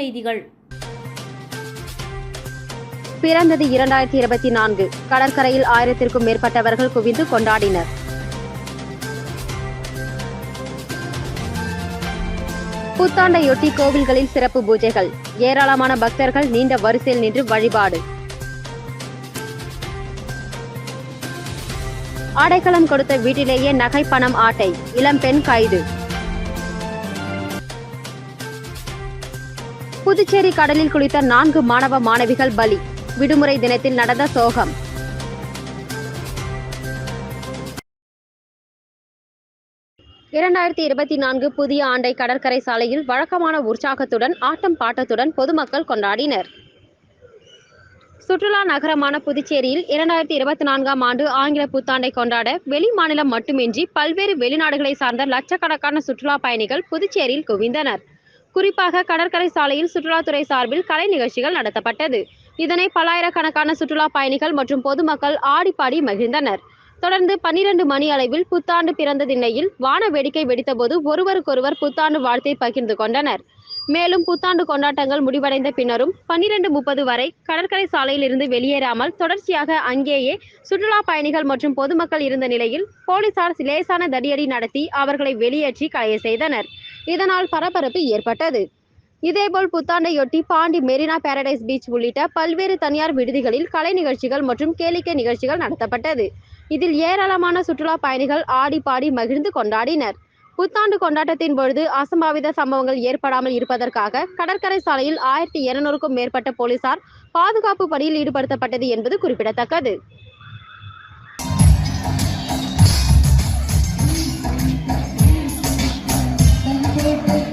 செய்திகள். பிறந்தது இரண்டாயிரத்தி இருபத்தி நான்கு. கடற்கரையில் ஆயிரத்திற்கும் மேற்பட்டவர்கள் குவிந்து கொண்டாடினர். புத்தாண்டையொட்டி கோவில்களில் சிறப்பு பூஜைகள். ஏராளமான பக்தர்கள் நீண்ட வரிசையில் நின்று வழிபாடு. அடைக்கலம் கொடுத்த வீட்டிலேயே நகை பணம் ஆட்டை இளம்பெண் கைது. புதுச்சேரி கடலில் குளித்த நான்கு மாணவ மாணவிகள் பலி. விடுமுறை தினத்தில் நடந்த சோகம். இரண்டாயிரத்தி இருபத்தி நான்கு புதிய ஆண்டை கடற்கரை சாலையில் வழக்கமான உற்சாகத்துடன் ஆட்டம் பாட்டத்துடன் பொதுமக்கள் கொண்டாடினர். சுற்றுலா நகரமான புதுச்சேரியில் இரண்டாயிரத்தி இருபத்தி நான்காம் ஆண்டு ஆங்கில புத்தாண்டை கொண்டாட வெளி மாநிலம் மட்டுமின்றி பல்வேறு வெளிநாடுகளை சார்ந்த லட்சக்கணக்கான சுற்றுலா பயணிகள் புதுச்சேரியில் குவிந்தனர். குறிப்பாக கடற்கரை சாலையில் சுற்றுலாத்துறை சார்பில் கலை நிகழ்ச்சிகள் நடத்தப்பட்டது. இதனை பல்லாயிரக்கணக்கான சுற்றுலா பயணிகள் மற்றும் பொதுமக்கள் ஆடிப்பாடி மகிழ்ந்தனர். தொடர்ந்து பன்னிரண்டு மணி அளவில் புத்தாண்டு பிறந்த திண்ணையில் வான வேடிக்கை வெடித்தபோது ஒருவருக்கொருவர் புத்தாண்டு வாழ்த்தை பகிர்ந்து கொண்டனர். மேலும் புத்தாண்டு கொண்டாட்டங்கள் முடிவடைந்த பின்னரும் பன்னிரண்டு முப்பது வரை கடற்கரை சாலையில் இருந்து வெளியேறாமல் தொடர்ச்சியாக அங்கேயே சுற்றுலா பயணிகள் மற்றும் பொதுமக்கள் இருந்த நிலையில் போலீசார் லேசான தடியடி நடத்தி அவர்களை வெளியேற்றி கலைய செய்தனர். இதனால் பரபரப்பு ஏற்பட்டது. இதேபோல் புத்தாண்டையொட்டி பாண்டி மெரினா பாரடைஸ் பீச் உள்ளிட்ட பல்வேறு தனியார் விடுதிகளில் கலை நிகழ்ச்சிகள் மற்றும் கேளிக்கை நிகழ்ச்சிகள் நடத்தப்பட்டது. இதில் ஏராளமான சுற்றுலா பயணிகள் ஆடி பாடி மகிழ்ந்து கொண்டாடினர். புத்தாண்டு கொண்டாட்டத்தின் பொழுது அசம்பாவித சம்பவங்கள் ஏற்படாமல் இருப்பதற்காக கடற்கரை சாலையில் ஆயிரத்தி இருநூறுக்கும் மேற்பட்ட போலீசார் பாதுகாப்பு பணியில் ஈடுபடுத்தப்பட்டது என்பது குறிப்பிடத்தக்கது. புத்தாண்டு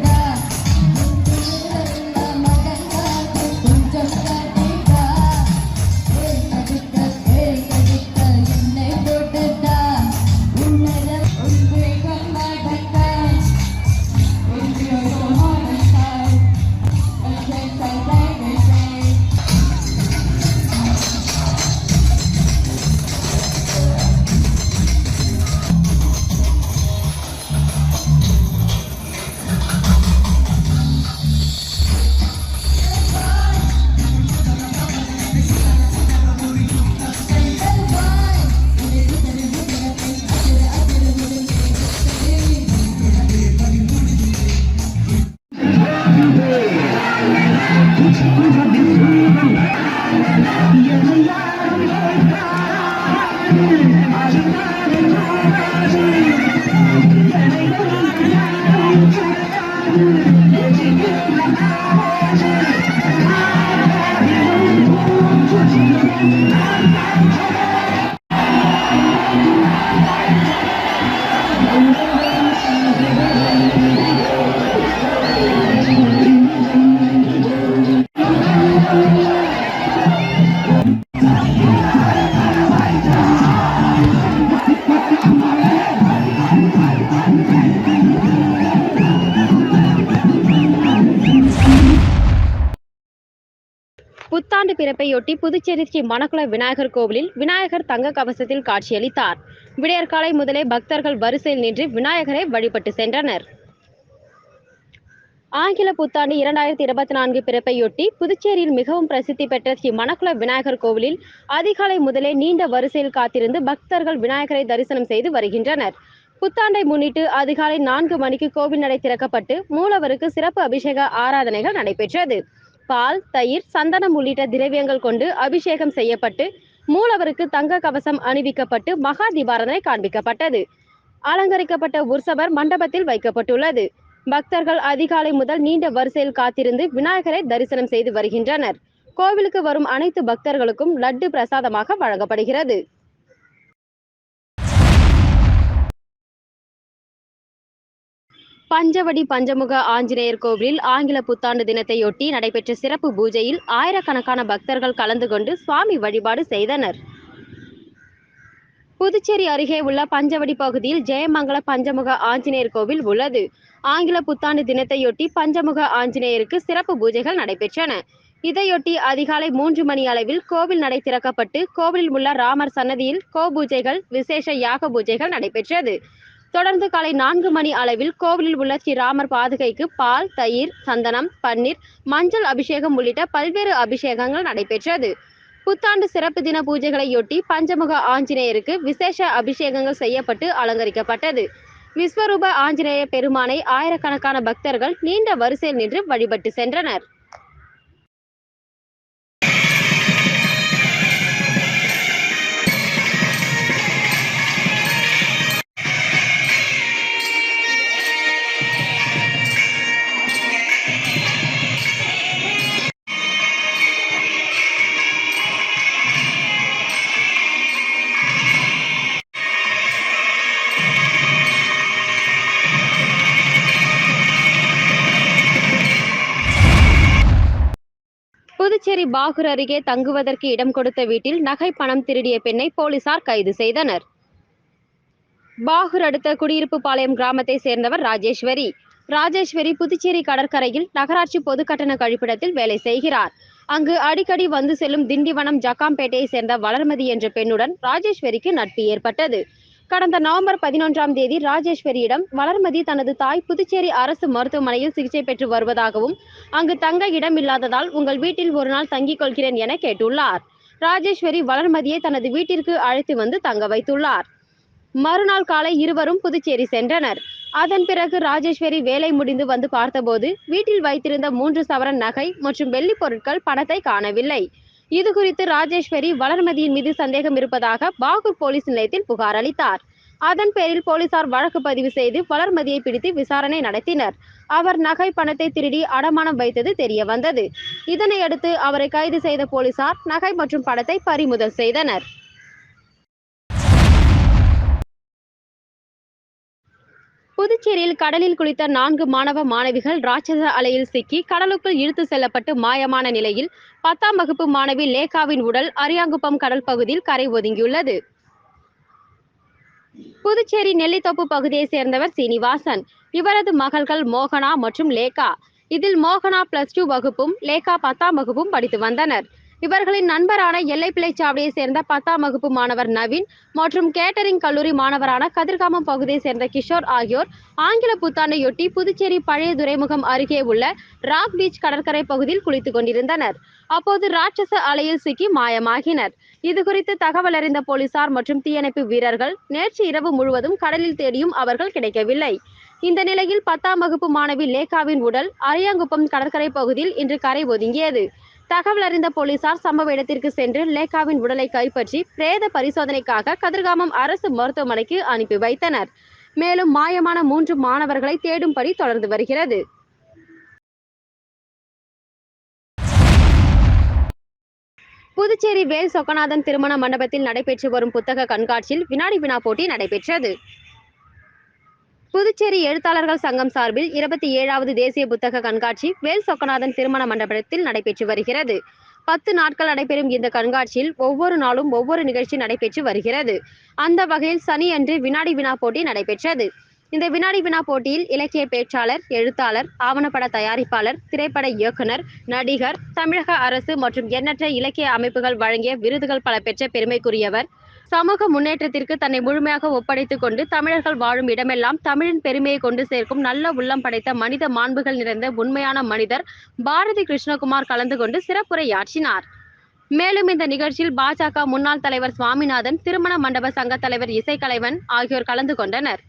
பிறப்பையொட்டி புதுச்சேரி ஸ்ரீ மணக்குள விநாயகர் கோவிலில் விநாயகர் தங்க கவசத்தில் காட்சியளித்தார். விடியற்காலை முதலே பக்தர்கள் வரிசையில் நின்று விநாயகரை வழிபட்டு சென்றனர். ஆங்கில புத்தாண்டு இரண்டாயிரத்தி இருபத்தி நான்கு பிறப்பையொட்டி புதுச்சேரியில் மிகவும் பிரசித்தி பெற்ற ஸ்ரீ மணக்குள விநாயகர் கோவிலில் அதிகாலை முதலே நீண்ட வரிசையில் காத்திருந்து பக்தர்கள் விநாயகரை தரிசனம் செய்து வருகின்றனர். புத்தாண்டை முன்னிட்டு அதிகாலை நான்கு மணிக்கு கோவில் நடை திறக்கப்பட்டு மூலவருக்கு சிறப்பு அபிஷேக ஆராதனைகள் நடைபெற்றது. பால் தயிர் சந்தனம் உள்ளிட்ட திரவியங்கள் கொண்டு அபிஷேகம் செய்யப்பட்டு மூலவருக்கு தங்க கவசம் அணிவிக்கப்பட்டு மகா தீபாரதனை காண்பிக்கப்பட்டது. அலங்கரிக்கப்பட்ட உற்சவர் மண்டபத்தில் வைக்கப்பட்டுள்ளது. பக்தர்கள் அதிகாலை முதல் நீண்ட வரிசையில் காத்திருந்து விநாயகரை தரிசனம் செய்து வருகின்றனர். கோவிலுக்கு வரும் அனைத்து பக்தர்களுக்கும் லட்டு பிரசாதமாக வழங்கப்படுகிறது. பஞ்சவடி பஞ்சமுக ஆஞ்சநேயர் கோவிலில் ஆங்கில புத்தாண்டு தினத்தையொட்டி நடைபெற்ற சிறப்பு பூஜையில் ஆயிரக்கணக்கான பக்தர்கள் கலந்து கொண்டு சுவாமி வழிபாடு செய்தனர். புதுச்சேரி அருகே உள்ள பஞ்சவடி பகுதியில் ஜெயமங்கல பஞ்சமுக ஆஞ்சநேயர் கோவில் உள்ளது. ஆங்கில புத்தாண்டு தினத்தையொட்டி பஞ்சமுக ஆஞ்சநேயருக்கு சிறப்பு பூஜைகள் நடைபெற்றன. இதையொட்டி அதிகாலை மூன்று மணி அளவில் கோவில் நடை திறக்கப்பட்டு கோவிலில் உள்ள ராமர் சன்னதியில் கோ பூஜைகள் விசேஷ யாக பூஜைகள் நடைபெற்றது. தொடர்ந்து காலை நான்கு மணி அளவில் கோவிலில் உள்ள ஸ்ரீராமர் பாதுகைக்கு பால் தயிர் சந்தனம் பன்னீர் மஞ்சள் அபிஷேகம் உள்ளிட்ட பல்வேறு அபிஷேகங்கள் நடைபெற்றது. புத்தாண்டு சிறப்பு தின பூஜைகளையொட்டி பஞ்சமுக ஆஞ்சநேயருக்கு விசேஷ அபிஷேகங்கள் செய்யப்பட்டு அலங்கரிக்கப்பட்டது. விஸ்வரூப ஆஞ்சநேய பெருமானை ஆயிரக்கணக்கான பக்தர்கள் நீண்ட வரிசையில் நின்று வழிபட்டு சென்றனர். புதுச்சேரி பாகூர் அருகே தங்குவதற்கு இடம் கொடுத்த வீட்டில் நகை பணம் திருடிய பெண்ணை போலீசார் கைது செய்தனர். பாகூர் அடுத்த குடியிருப்பு பாளையம் கிராமத்தை சேர்ந்தவர் ராஜேஸ்வரி. ராஜேஸ்வரி புதுச்சேரி கடற்கரையில் நகராட்சி பொது கட்டண கழிப்பிடத்தில் வேலை செய்கிறார். அங்கு அடிக்கடி வந்து செல்லும் திண்டிவனம் ஜக்காம்பேட்டையை சேர்ந்த வளர்மதி என்ற பெண்ணுடன் ராஜேஸ்வரிக்கு நட்பு ஏற்பட்டது. கடந்த நவம்பர் பதினொன்றாம் தேதி ராஜேஸ்வரியிடம் வளர்மதி தனது தாய் புதுச்சேரி அரசு மருத்துவமனையில் சிகிச்சை பெற்று வருவதாகவும் அங்கு தங்க இடம் இல்லாததால் உங்கள் வீட்டில் ஒரு நாள் தங்கிக் கொள்கிறேன் என கேட்டுள்ளார். ராஜேஸ்வரி வளர்மதியை தனது வீட்டிற்கு அழைத்து வந்து தங்க வைத்துள்ளார். மறுநாள் காலை இருவரும் புதுச்சேரி சென்றனர். அதன் பிறகு ராஜேஸ்வரி வேலை முடிந்து வந்து பார்த்தபோது வீட்டில் வைத்திருந்த மூன்று சவரன் நகை மற்றும் வெள்ளி பொருட்கள் பணத்தை காணவில்லை. இது குறித்து ராஜேஸ்வரி வளர்மதியின் மீது சந்தேகம் இருப்பதாக பாகூர் போலீஸ் நிலையத்தில் புகார் அளித்தார். அதன் பேரில் போலீசார் வழக்கு பதிவு செய்து வளர்மதியை பிடித்து விசாரணை நடத்தினர். அவர் நகை பணத்தை திருடி அடமானம் வைத்தது தெரிய வந்தது இதனையடுத்து அவரை கைது செய்த போலீசார் நகை மற்றும் பணத்தை பறிமுதல் செய்தனர். புதுச்சேரியில் கடலில் குளித்த நான்கு மாணவ மாணவிகள் ராட்சத அலையில் சிக்கி கடலுக்குள் இழுத்து செல்லப்பட்டு மாயமான நிலையில் பத்தாம் வகுப்பு மாணவி லேகாவின் உடல் அரியாங்குப்பம் கடல் பகுதியில் கரை ஒதுங்கியுள்ளது. புதுச்சேரி நெல்லித்தோப்பு பகுதியை சேர்ந்தவர் சீனிவாசன். இவரது மகள்கள் மோகனா மற்றும் லேகா. இதில் மோகனா பிளஸ் டூ வகுப்பும் லேகா பத்தாம் வகுப்பும் படித்து வந்தனர். இவர்களின் நண்பரான எல்லைப்பிள்ளைச்சாவடியை சேர்ந்த பத்தாம் வகுப்பு மாணவர் நவீன் மற்றும் கேட்டரிங் கல்லூரி மாணவரான கதிர்காமம் பகுதியை சேர்ந்த கிஷோர் ஆகியோர் ஆங்கில புத்தாண்டையொட்டி புதுச்சேரி பழைய துறைமுகம் அருகே உள்ள ராக் பீச் கடற்கரை பகுதியில் குளித்துக் கொண்டிருந்தனர். அப்போது ராட்சச அலையில் சிக்கி மாயமாகினர். இதுகுறித்து தகவல் அறிந்த போலீசார் மற்றும் தீயணைப்பு வீரர்கள் நேற்று இரவு முழுவதும் கடலில் தேடியும் அவர்கள் கிடைக்கவில்லை. இந்த நிலையில் பத்தாம் வகுப்பு மாணவி லேகாவின் உடல் அரியாங்குப்பம் கடற்கரை பகுதியில் இன்று கரை ஒதுங்கியது. தகவல் அறிந்த போலீசார் சம்பவ இடத்திற்கு சென்று லேகாவின் உடலை கைப்பற்றி பிரேத பரிசோதனைக்காக கதிர்காமம் அரசு மருத்துவமனைக்கு அனுப்பி வைத்தனர். மேலும் மாயமான மூன்று மாணவர்களை தேடும்படி தொடர்ந்து வருகிறது. புதுச்சேரி வேல் சொக்கநாதன் திருமண மண்டபத்தில் நடைபெற்று வரும் புத்தக கண்காட்சியில் வினாடி வினா போட்டி நடைபெற்றது. புதுச்சேரி எழுத்தாளர்கள் சங்கம் சார்பில் இருபத்தி ஏழாவது தேசிய புத்தக கண்காட்சி வேல் சொக்கநாதன் திருமண மண்டபத்தில் நடைபெற்று வருகிறது. பத்து நாட்கள் நடைபெறும் இந்த கண்காட்சியில் ஒவ்வொரு நாளும் ஒவ்வொரு நிகழ்ச்சி நடைபெற்று வருகிறது. அந்த வகையில் சனியன்று வினாடி வினா போட்டி நடைபெற்றது. இந்த வினாடி வினா போட்டியில் இலக்கிய பேச்சாளர் எழுத்தாளர் ஆவணப்பட தயாரிப்பாளர் திரைப்பட இயக்குனர் நடிகர் தமிழக அரசு மற்றும் எண்ணற்ற இலக்கிய அமைப்புகள் வழங்கிய விருதுகள் பல பெற்ற பெருமைக்குரியவர் சமூக முன்னேற்றத்திற்கு தன்னை முழுமையாக ஒப்படைத்துக் கொண்டு தமிழர்கள் வாழும் இடமெல்லாம் தமிழின் பெருமையை கொண்டு சேர்க்கும் நல்ல உள்ளம் படைத்த மனித மாண்புகள் நிறைந்த உண்மையான மனிதர் பாரதி கிருஷ்ணகுமார் கலந்து கொண்டு சிறப்புரையாற்றினார். மேலும் இந்த நிகழ்ச்சியில் பாஜக முன்னாள் தலைவர் சுவாமிநாதன் திருமண மண்டப சங்க தலைவர் இசைக்கலைவன் ஆகியோர் கலந்து கொண்டனர்.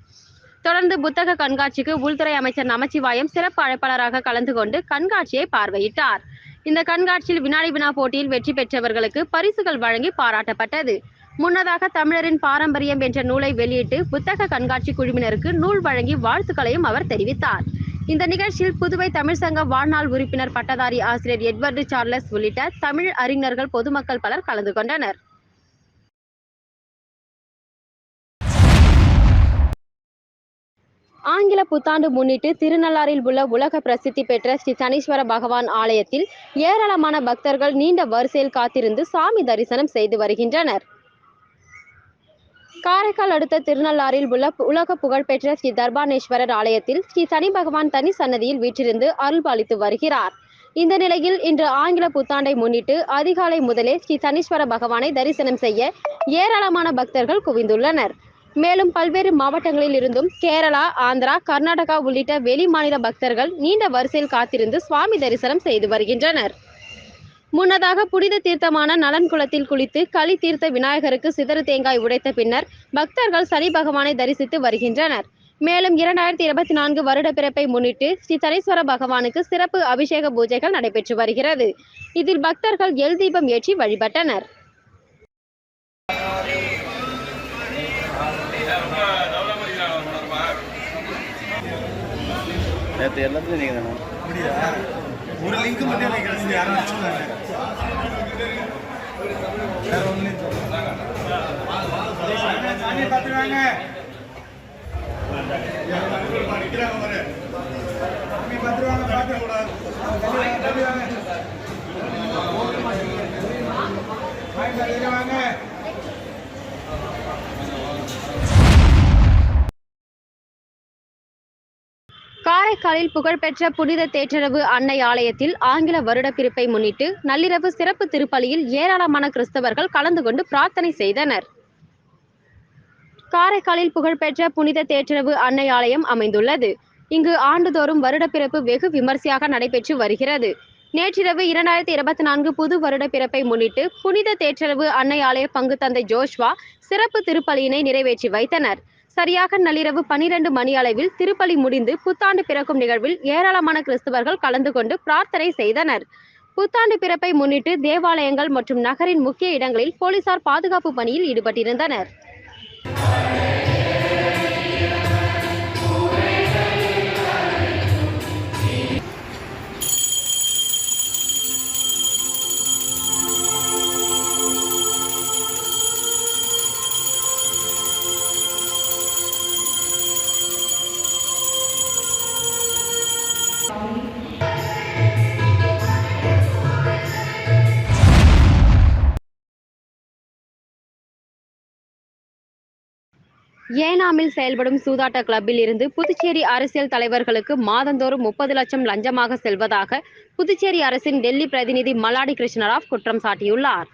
தொடர்ந்து புத்தக கண்காட்சிக்கு உள்துறை அமைச்சர் நமச்சிவாயம் சிறப்பு அழைப்பாளராக கலந்து கொண்டு கண்காட்சியை பார்வையிட்டார். இந்த கண்காட்சியில் வினாடி வினா போட்டியில் வெற்றி பெற்றவர்களுக்கு பரிசுகள் வழங்கி பாராட்டப்பட்டது. முன்னதாக தமிழரின் பாரம்பரியம் என்ற நூலை வெளியிட்டு புத்தக கண்காட்சி குழுவினருக்கு நூல் வழங்கி வாழ்த்துக்களையும் அவர் தெரிவித்தார். இந்த நிகழ்ச்சியில் புதுவை தமிழ் சங்க வாழ்நாள் உறுப்பினர் பட்டதாரி ஆசிரியர் எட்வர்டு சார்லஸ் உள்ளிட்ட தமிழ் அறிஞர்கள் பொதுமக்கள் பலர் கலந்து கொண்டனர். ஆங்கில புத்தாண்டு முன்னிட்டு திருநள்ளாறில் உள்ள உலக பிரசித்தி பெற்ற ஸ்ரீ சனீஸ்வர பகவான் ஆலயத்தில் ஏராளமான பக்தர்கள் நீண்ட வரிசையில் காத்திருந்து சாமி தரிசனம் செய்து வருகின்றனர். காரைக்கால் அடுத்த திருநள்ளாறில் உள்ள உலக புகழ்பெற்ற ஸ்ரீ தர்பானேஸ்வரர் ஆலயத்தில் ஸ்ரீ சனி பகவான் தனி சன்னதியில் வீற்றிருந்து அருள்பாலித்து வருகிறார். இந்த நிலையில் இன்று ஆங்கில புத்தாண்டை முன்னிட்டு அதிகாலை முதலே ஸ்ரீ சனீஸ்வர பகவானை தரிசனம் செய்ய ஏராளமான பக்தர்கள் குவிந்துள்ளனர். மேலும் பல்வேறு மாவட்டங்களில் இருந்தும் கேரளா ஆந்திரா கர்நாடகா உள்ளிட்ட வெளி மாநில பக்தர்கள் நீண்ட வரிசையில் காத்திருந்து சுவாமி தரிசனம் செய்து வருகின்றனர். முன்னதாக புனித தீர்த்தமான நலன்குளத்தில் குளித்து களி தீர்த்த விநாயகருக்கு சிதறு தேங்காய் உடைத்த பின்னர் பக்தர்கள் சனி பகவானை தரிசித்து வருகின்றனர். மேலும் இரண்டாயிரத்தி இருபத்தி நான்கு வருட பிறப்பை முன்னிட்டு ஸ்ரீ சனீஸ்வர பகவானுக்கு சிறப்பு அபிஷேக பூஜைகள் நடைபெற்று வருகிறது. இதில் பக்தர்கள் எல் தீபம் ஏற்றி வழிபட்டனர். நேற்று எல்லாத்துலையும் நீங்கள் தானே அப்படியா? ஒரு லிங்க் மட்டும் எனக்கு கிடைச்சது யாரும் வச்சுருந்தாங்க வேற ஒன்றும் சாமி பார்த்துருவாங்க சாமி பார்த்துருவாங்க காரைக்காலில் புகழ்பெற்ற புனித தேற்றரவு அன்னை ஆலயத்தில் ஆங்கில வருடப்பிறப்பை முன்னிட்டு நள்ளிரவு சிறப்பு திருப்பலியில் ஏராளமான கிறிஸ்தவர்கள் கலந்து கொண்டு பிரார்த்தனை செய்தனர். காரைக்காலில் புகழ்பெற்ற புனித தேற்றரவு அன்னை ஆலயம் அமைந்துள்ளது. இங்கு ஆண்டுதோறும் வருடப்பிறப்பு வெகு விமர்சையாக நடைபெற்று வருகிறது. நேற்றிரவு இரண்டாயிரத்தி இருபத்தி நான்கு புது வருட பிறப்பை முன்னிட்டு புனித தேற்றரவு அன்னை ஆலய பங்கு தந்தை ஜோஷ்வா சிறப்பு திருப்பலியினை நிறைவேற்றி வைத்தனர். சரியாக நள்ளிரவு பனிரெண்டு மணி அளவில் திருப்பலி முடிந்து புத்தாண்டு பிறக்கும் நிகழ்வில் ஏராளமான கிறிஸ்தவர்கள் கலந்து கொண்டு பிரார்த்தனை செய்தனர். புத்தாண்டு பிறப்பை முன்னிட்டு தேவாலயங்கள் மற்றும் நகரின் முக்கிய இடங்களில் போலீசார் பாதுகாப்பு பணியில் ஈடுபட்டிருந்தனர். ஏனாமில் செயல்படும் சூதாட்ட கிளப்பில் இருந்து புதுச்சேரி அரசியல் தலைவர்களுக்கு மாதந்தோறும் முப்பது லட்சம் லஞ்சமாக செல்வதாக புதுச்சேரி அரசின் டெல்லி பிரதிநிதி மல்லாடி கிருஷ்ணராவ் குற்றம் சாட்டியுள்ளார்.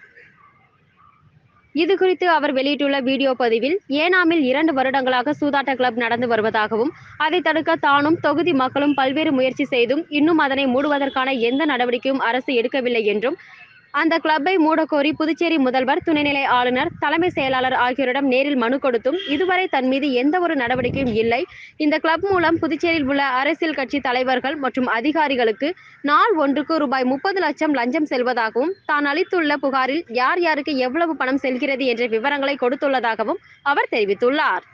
இதுகுறித்து அவர் வெளியிட்டுள்ள வீடியோ பதிவில் ஏனாமில் இரண்டு வருடங்களாக சூதாட்ட கிளப் நடந்து வருவதாகவும் அதை தடுக்க தானும் தொகுதி மக்களும் பல்வேறு முயற்சி செய்தும் இன்னும் அதனை மூடுவதற்கான எந்த நடவடிக்கையும் அரசு எடுக்கவில்லை என்றும் அந்த கிளப்பை மூடக்கோரி புதுச்சேரி முதல்வர் துணைநிலை ஆளுநர் தலைமை செயலாளர் ஆகியோரிடம் நேரில் மனு கொடுத்தும் இதுவரை தன் மீது எந்த ஒரு நடவடிக்கையும் இல்லை. இந்த கிளப் மூலம் புதுச்சேரியில் உள்ள அரசியல் கட்சி தலைவர்கள் மற்றும் அதிகாரிகளுக்கு நாள் ஒன்றுக்கு ரூபாய் முப்பது லட்சம் லஞ்சம் செல்வதாகவும் தான் அளித்துள்ள புகாரில் யார் யாருக்கு எவ்வளவு பணம் செல்கிறது என்ற விவரங்களை கொடுத்துள்ளதாகவும் அவர் தெரிவித்துள்ளார்.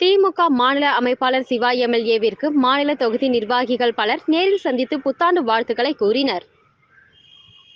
திமுக மாநில அமைப்பாளர் சிவா எம்எல்ஏவிற்கு மாநில தொகுதி நிர்வாகிகள் பலர் நேரில் சந்தித்து புத்தாண்டு வாழ்த்துக்களை கூறினர்.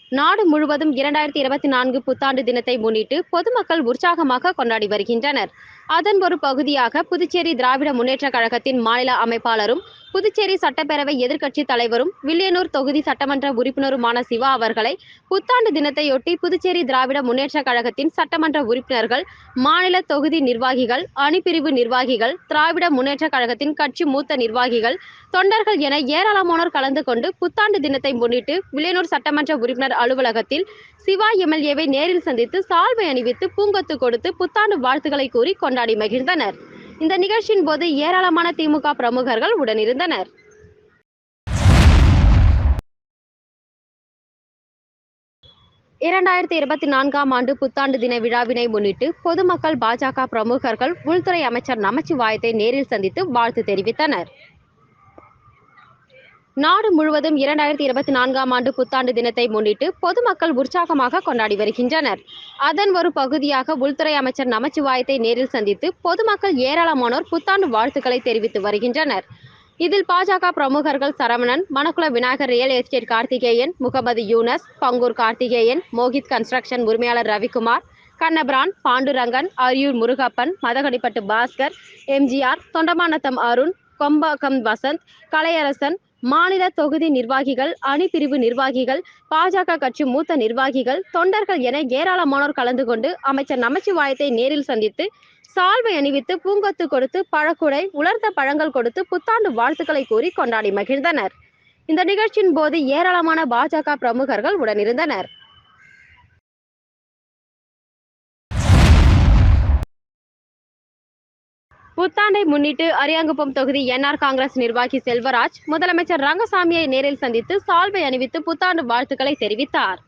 நாடு முழுவதும் இரண்டாயிரத்தி இருபத்தி நான்கு புத்தாண்டு தினத்தை முன்னிட்டு பொதுமக்கள் உற்சாகமாக கொண்டாடி வருகின்றனர். அதன் ஒரு பகுதியாக புதுச்சேரி திராவிட முன்னேற்றக் கழகத்தின் மாநில அமைப்பாளரும் புதுச்சேரி சட்டப்பேரவை எதிர்க்கட்சி தலைவரும் வில்லியனூர் தொகுதி சட்டமன்ற உறுப்பினருமான சிவா அவர்களை புத்தாண்டு தினத்தையொட்டி புதுச்சேரி திராவிட முன்னேற்றக் கழகத்தின் சட்டமன்ற உறுப்பினர்கள் மாநில தொகுதி நிர்வாகிகள் அணிப்பிரிவு நிர்வாகிகள் திராவிட முன்னேற்றக் கழகத்தின் கட்சி மூத்த நிர்வாகிகள் தொண்டர்கள் என ஏராளமானோர் கலந்து கொண்டு புத்தாண்டு தினத்தை முன்னிட்டு வில்லியனூர் சட்டமன்ற உறுப்பினர் அலுவலகத்தில் சிவா எம்எல்ஏவை நேரில் சந்தித்து சால்வை அணிவித்து பூங்கொத்து கொடுத்து புத்தாண்டு வாழ்த்துக்களை கூறி கொண்டாடி மகிழ்ந்தனர். இந்த நிகழ்ச்சியின் போது ஏராளமான திமுக பிரமுகர்கள் உடனிருந்தனர். இரண்டாயிரத்தி இருபத்தி நான்காம் ஆண்டு புத்தாண்டு தின விழாவினை முன்னிட்டு பொதுமக்கள் பாஜக பிரமுகர்கள் உள்துறை அமைச்சர் நமச்சிவாயத்தை நேரில் சந்தித்து வாழ்த்து தெரிவித்தனர். நாடு முழுவதும் இரண்டாயிரத்தி இருபத்தி நான்காம் ஆண்டு புத்தாண்டு தினத்தை முன்னிட்டு பொதுமக்கள் உற்சாகமாக கொண்டாடி வருகின்றனர். அதன் ஒரு பகுதியாக உள்துறை அமைச்சர் நமச்சிவாயத்தை நேரில் சந்தித்து பொதுமக்கள் ஏராளமானோர் புத்தாண்டு வாழ்த்துக்களை தெரிவித்து வருகின்றனர். இதில் பாஜக பிரமுகர்கள் Saravanan Manakula Vinayagar real estate Karthikeyan Mohamed Younus Bangur Karthikeyan Mohit construction உரிமையாளர் ரவிக்குமார் கண்ணபிரான் பாண்டுரங்கன் அரியூர் முருகப்பன் மதகடிப்பட்டு பாஸ்கர் எம்ஜிஆர் தொண்டமானத்தம் அருண் கொம்பாக்கம் வசந்த் கலையரசன் மாநில தொகுதி நிர்வாகிகள் அணிப்பிரிவு நிர்வாகிகள் பாஜக கட்சி மூத்த நிர்வாகிகள் தொண்டர்கள் என ஏராளமானோர் கலந்து கொண்டு அமைச்சர் நமச்சிவாயத்தை நேரில் சந்தித்து சால்வை அணிவித்து பூங்கொத்து கொடுத்து பழக்குடை உலர்ந்த பழங்கள் கொடுத்து புத்தாண்டு வாழ்த்துக்களை கூறி கொண்டாடி மகிழ்ந்தனர். இந்த நிகழ்ச்சியின் போது ஏராளமான பாஜக பிரமுகர்கள் உடனிருந்தனர். புத்தாண்டை முன்னிட்டு அரியாங்குப்பம் தொகுதி என்ஆர் காங்கிரஸ் நிர்வாகி செல்வராஜ் முதலமைச்சர் ரங்கசாமியை நேரில் சந்தித்து சால்வை அணிவித்து புத்தாண்டு வாழ்த்துக்களை தெரிவித்தார்.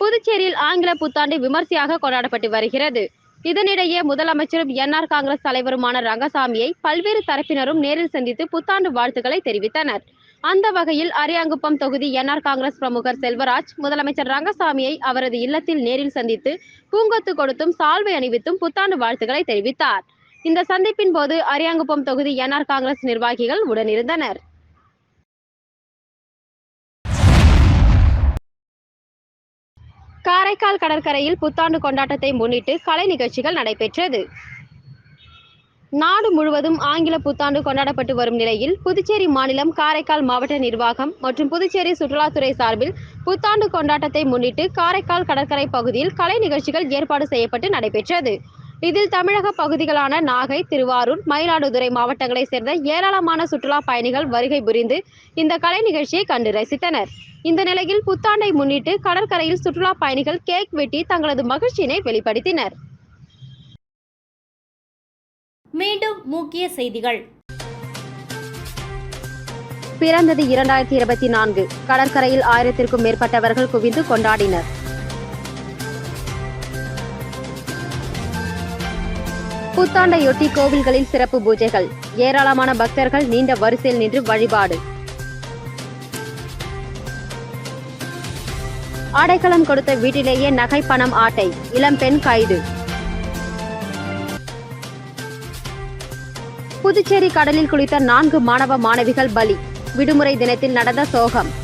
புதுச்சேரியில் ஆங்கில புத்தாண்டு விமர்சையாக கொண்டாடப்பட்டு வருகிறது. இதனிடையே முதலமைச்சரும் என்ஆர் காங்கிரஸ் தலைவருமான ரங்கசாமியை பல்வேறு தரப்பினரும் நேரில் சந்தித்து புத்தாண்டு வாழ்த்துக்களை தெரிவித்தனர். அந்த வகையில் அரியாங்குப்பம் தொகுதி என்ஆர் காங்கிரஸ் பிரமுகர் செல்வராஜ் முதலமைச்சர் ரங்கசாமியை அவரது இல்லத்தில் நேரில் சந்தித்து பூங்கொத்து கொடுத்தும் சால்வை அணிவித்தும் புத்தாண்டு வாழ்த்துக்களை தெரிவித்தார். இந்த சந்திப்பின் போது அரியாங்குப்பம் தொகுதி என்ஆர் காங்கிரஸ் நிர்வாகிகள் உடனிருந்தனர். காரைக்கால் கடற்கரையில் புத்தாண்டு கொண்டாட்டத்தை முன்னிட்டு கலை நிகழ்ச்சிகள் நடைபெற்றது. நாடு முழுவதும் ஆங்கில புத்தாண்டு கொண்டாடப்பட்டு வரும் நிலையில் புதுச்சேரி மாநிலம் காரைக்கால் மாவட்ட நிர்வாகம் மற்றும் புதுச்சேரி சுற்றுலாத்துறை சார்பில் புத்தாண்டு கொண்டாட்டத்தை முன்னிட்டு காரைக்கால் கடற்கரை பகுதியில் கலை நிகழ்ச்சிகள் ஏற்பாடு செய்யப்பட்டு நடைபெற்றது. இதில் தமிழக பகுதிகளான நாகை திருவாரூர் மயிலாடுதுறை மாவட்டங்களைச் சேர்ந்த ஏராளமான சுற்றுலா பயணிகள் வருகை புரிந்து இந்த கலை நிகழ்ச்சியை கண்டு ரசித்தனர். இந்த நிலையில் புத்தாண்டை முன்னிட்டு கடற்கரையில் சுற்றுலா பயணிகள் கேக் வெட்டி தங்களது மகிழ்ச்சியினை வெளிப்படுத்தினர். மீண்டும் முக்கிய செய்திகள். பிறந்தது இரண்டாயிரத்தி இருபத்தி நான்கு. கடற்கரையில் ஆயிரத்திற்கும் மேற்பட்டவர்கள் குவிந்து கொண்டாடினர். புத்தாண்டையொட்டி கோவில்களில் சிறப்பு பூஜைகள். ஏராளமான பக்தர்கள் நீண்ட வரிசையில் நின்று வழிபாடு. அடைக்கலம் கொடுத்த வீட்டிலேயே நகை பணம் ஆட்டை. இளம்பெண் கைது. புதுச்சேரி கடலில் குளித்த நான்கு மாணவ மாணவிகள் பலி. விடுமுறை தினத்தில் நடந்த சோகம்.